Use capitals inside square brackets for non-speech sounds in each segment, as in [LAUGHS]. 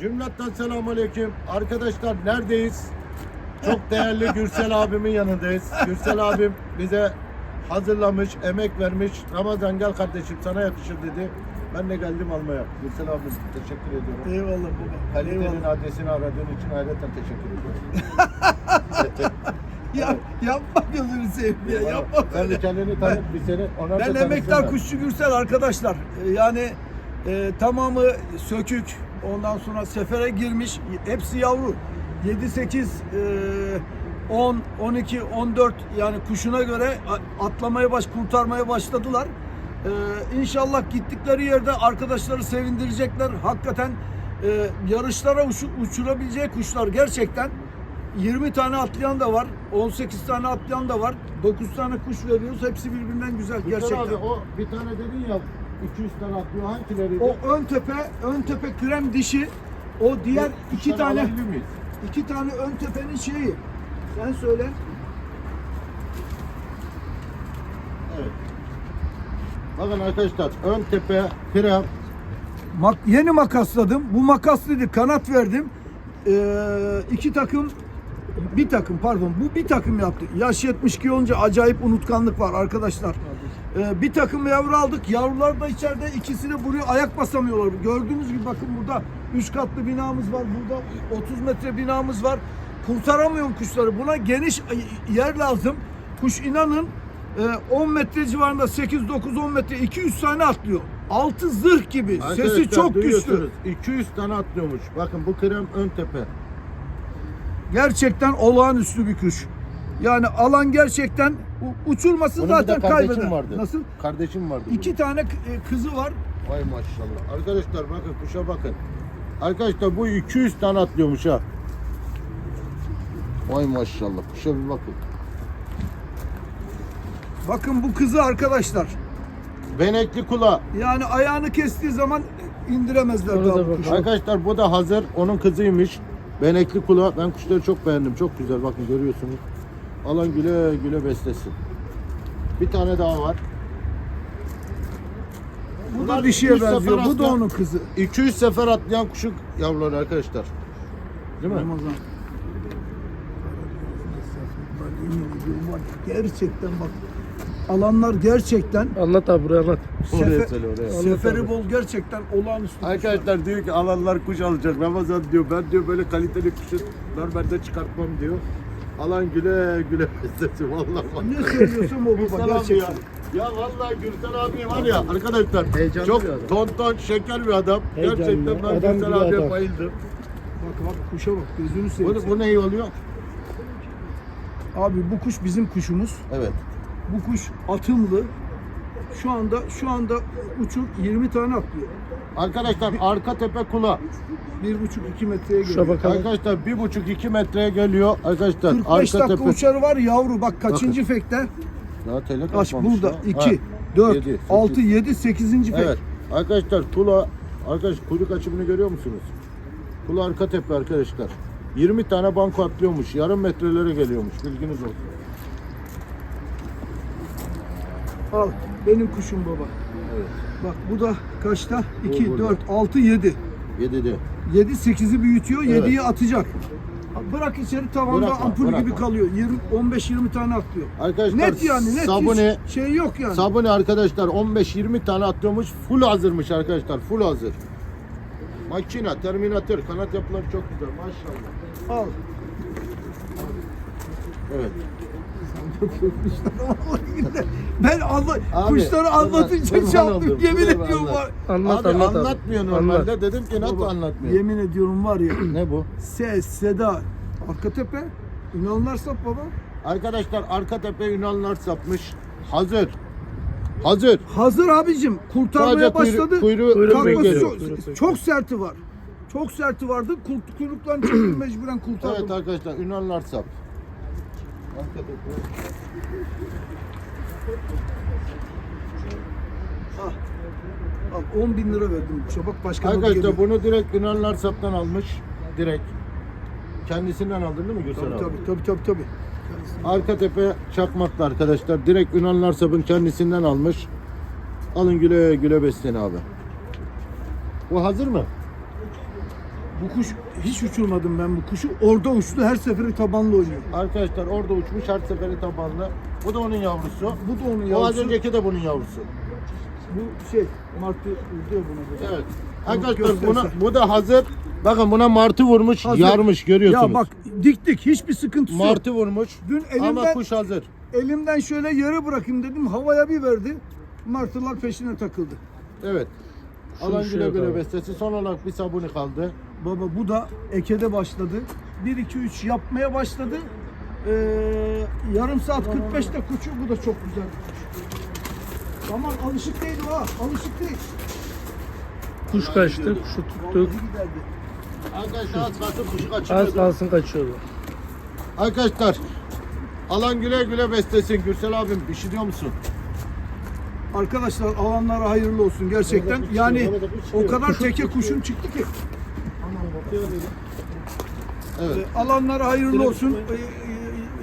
Cümletten selamünaleyküm. Arkadaşlar neredeyiz? Çok değerli Gürsel abimin yanındayız. Gürsel abim bize hazırlamış, emek vermiş. Ramazan gel kardeşim sana yakışır dedi. Ben de geldim almaya. Gürsel abim teşekkür ediyorum. Eyvallah baba. Kalitenin Eyvallah. adresini aradığın için ayrıca teşekkür ediyorum. [LAUGHS] Ya, yapma gözünü seveyim ya. Yapma Sen de kendini tanıt bir seni. Ona Ben emektar kuşçu Gürsel arkadaşlar. Ee, Yani e, tamamı sökük. Ondan sonra sefere girmiş. Hepsi yavru. 7, 8, e, 10, 12, 14 yani kuşuna göre atlamaya baş, kurtarmaya başladılar. Ee, inşallah gittikleri yerde arkadaşları sevindirecekler. Hakikaten e, yarışlara uçu- uçurabileceği kuşlar gerçekten 20 tane atlayan da var, 18 tane atlayan da var, 9 tane kuş veriyoruz. Hepsi birbirinden güzel Gürsel gerçekten. abi o bir tane dedin ya 200 tane atlıyor hangileriydi? O ön tepe, ön tepe krem dişi, o diğer iki Sen tane, iki tane ön tepenin şeyi. Sen söyle. Evet. Bakın arkadaşlar ön tepe krem Mak yeni makasladım. Bu makaslıydı, kanat verdim. Ee, iki takım, bir takım pardon, bu bir takım yaptı. Yaş 72 olunca acayip unutkanlık var arkadaşlar. Ee, bir takım yavru aldık. Yavrular da içeride ikisi de buraya ayak basamıyorlar. Gördüğünüz gibi bakın burada 3 katlı binamız var. Burada 30 metre binamız var. Kurtaramıyorum kuşları. Buna geniş yer lazım. Kuş inanın e, 10 metre civarında 8 9 10 metre 200 tane atlıyor. Altı zırh gibi. Sesi Arkadaşlar çok güçlü. duyuyorsunuz, 200 tane atlıyormuş. Bakın bu krem ön tepe. Gerçekten olağanüstü bir kuş. Yani alan gerçekten uçurması Bunun de zaten kaybeder. vardı. Nasıl? Kardeşim vardı. bunun. İki tane k- e, kızı var. Vay maşallah. Arkadaşlar bakın kuşa bakın. Arkadaşlar bu 200 tane atlıyormuş ha. Vay maşallah. Kuşa bir bakın. Bakın bu kızı arkadaşlar. Benekli kula. Yani ayağını kestiği zaman indiremezler Orada daha bu kuşu. Arkadaşlar bu da hazır. Onun kızıymış. Benekli kula. Ben kuşları çok beğendim. Çok güzel. Bakın görüyorsunuz. Alan güle güle beslesin. Bir tane daha var. Bu da dişiye benziyor. Bu da onun kızı. 200 sefer atlayan kuşun yavruları arkadaşlar. Değil mi? Ramazan. Gerçekten bak. Alanlar gerçekten Anlat abi buraya anlat. Oraya söyle oraya. seferi bol gerçekten olağanüstü. kuşlar. Arkadaşlar diyor ki alanlar kuş alacak. Ramazan diyor ben diyor böyle kaliteli kuşu normalde çıkartmam diyor. Alan güle güle [LAUGHS] beslesin vallahi. Ne söylüyorsun o baba abi gerçekten. Ya vallahi Gürsel abi var ya arkadaşlar Heyecanlı çok bir adam. ton ton şeker bir adam. Heyecanlı, Gerçekten ben adam Gürsel gibi abiye adam. bayıldım. Bak bak kuşa bak gözünü Bu, seveyim. bu ne iyi oluyor? Abi bu kuş bizim kuşumuz. Evet. Bu kuş atımlı. Şu anda şu anda uçur 20 tane atlıyor. Arkadaşlar arka tepe kula. 1,5-2 metreye Şuna geliyor. bakalım. Arkadaşlar bir buçuk iki metreye geliyor. Arkadaşlar 45 arka dakika tepe. uçarı var yavru. Bak kaçıncı fekte? Daha tele Kaç takmamış burada? ya. 2, Ha, 4, yedi, 6, sekiz. 7, 8. fek. Evet. Arkadaşlar Tula arkadaş kuyruk açımını görüyor musunuz? Tula arka tepe arkadaşlar. 20 tane banko atlıyormuş. Yarım metrelere geliyormuş. Bilginiz olsun. Al benim kuşum baba. Evet. Bak bu da kaçta? 2, burada. 4, 6, 7. 7'de. 7 8'i büyütüyor, Evet. 7'yi atacak. Bırak içeri tavanda Bırakma, ampul gibi bırakma. kalıyor. 20 15 20 tane atlıyor. Arkadaşlar Net yani net sabuni hiç şey yok yani. sabuni arkadaşlar 15-20 tane atlıyormuş. Full hazırmış arkadaşlar. Full hazır. Makina, terminatör, kanat yapıları çok güzel maşallah. Al. Evet. [LAUGHS] ben anla Abi, kuşları anlatınca kurban şey yaptım. oldum. Yemin Kurban ediyorum var. Anlat abi anlat abi. anlatmıyor normalde. Anlat. Dedim ki nasıl anlatmıyor? Yemin ediyorum var ya. [CLEARS THROAT] Ne bu? Ses, seda, arka tepe. İnanlar sap baba. Arkadaşlar arka tepe Yunanlar sapmış. Hazır. Hazır. Hazır abicim. Kurtarmaya Sadece başladı. kuyruğu- Kuyruğu Kalkması çok, Kuyruğu bekliyor. çok serti var. Çok serti vardı. Kurt, kuyruklarını çektim mecburen kurtardım. Evet arkadaşlar Yunanlar sap. Tepe. Al. Al 10 bin lira verdim. Kuşa bak başka bir Arkadaşlar geliyor. bunu direkt Yunanlar saptan almış. Direkt. Kendisinden aldın değil mi Gürsel Tabii abi? tabii tabii tabii. tabii. Arka tepe çakmaklı arkadaşlar. Direkt Yunanlar sapın kendisinden almış. Alın güle güle besleyin abi. Bu hazır mı? Bu kuş hiç uçurmadım ben bu kuşu. Orada uçtu her seferi tabanlı oynuyor. Arkadaşlar orada uçmuş her seferi tabanlı. Bu da onun yavrusu. Bu da onun O az yavrusu. önceki de bunun yavrusu. Bu şey martı diyor buna. böyle. Evet. Arkadaşlar buna, bu da hazır. Bakın buna martı vurmuş, Hazır. yarmış görüyorsunuz. Ya bak diktik hiçbir sıkıntısı yok. martı vurmuş. Dün Ama elimden kuş hazır. elimden şöyle yere bırakayım dedim havaya bir verdi. Martılar peşine takıldı. Evet. Alan güle güle koyalım. bestesi. Son olarak bir sabuni kaldı. Baba bu da ekede başladı. 1 2 3 yapmaya başladı. Ee, yarım saat 45'te kuçu bu da çok güzel. Aman alışık değil o ha. Alışık değil. Kuş kaçtı, kuşu tuttuk. Vallahi giderdi. Arkadaşlar az kalsın kuşu kaçırıyordu. Az kalsın kaçıyordu. Arkadaşlar alan güle güle beslesin. Gürsel abim bir şey diyor musun? Arkadaşlar alanlara hayırlı olsun gerçekten. Yani o kadar teke kuşun çıktı ki. Evet. E, alanlara hayırlı olsun. E, e,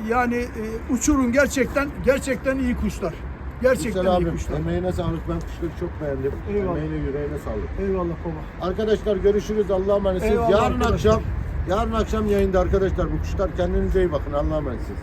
Yani e, uçurun gerçekten gerçekten iyi kuşlar. Gerçekten Gürsel iyi abim kuşlar. emeğine sağlık. Ben kuşları çok beğendim. Eyvallah. Emeğine yüreğine sağlık. Eyvallah baba. Arkadaşlar görüşürüz. Allah'a emanetsiniz. Eyvallah Yarın arkadaşlar. akşam yarın akşam yayında arkadaşlar bu kuşlar kendinize iyi bakın. Allah'a emanetsiniz.